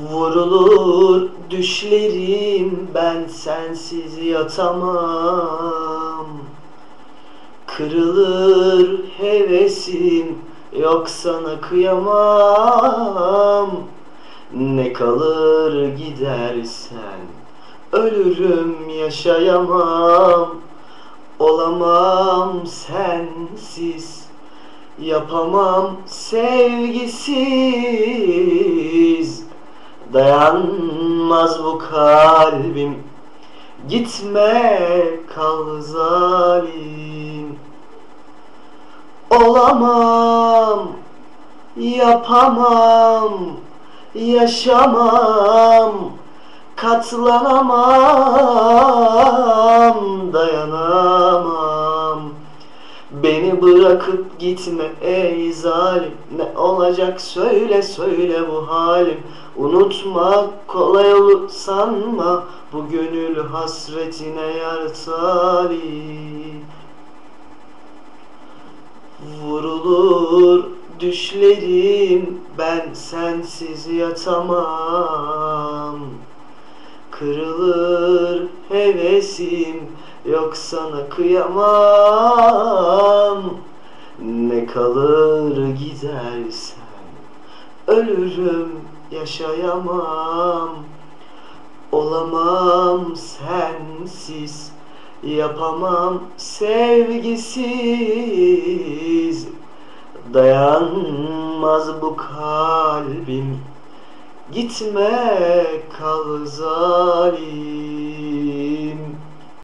Vurulur düşlerim ben sensiz yatamam. Kırılır hevesim yok sana kıyamam. Ne kalır gidersen ölürüm yaşayamam. Olamam sensiz Yapamam sevgisiz Dayanmaz bu kalbim. Gitme kal zalim. Olamam Yapamam Yaşamam Katlanamam Dayanamam bırakıp gitme ey zalim. Ne olacak? Söyle söyle bu halim. Unutmak kolay olur sanma. Bu gönül hasretine yar talip Vurulur düşlerim ben sensiz yatamam. Kırılır hevesim yok sana kıyamam Kalır gidersen ölürüm yaşayamam. Olamam sensiz yapamam sevgisiz. Dayanmaz bu kalbim Gitme kal zalim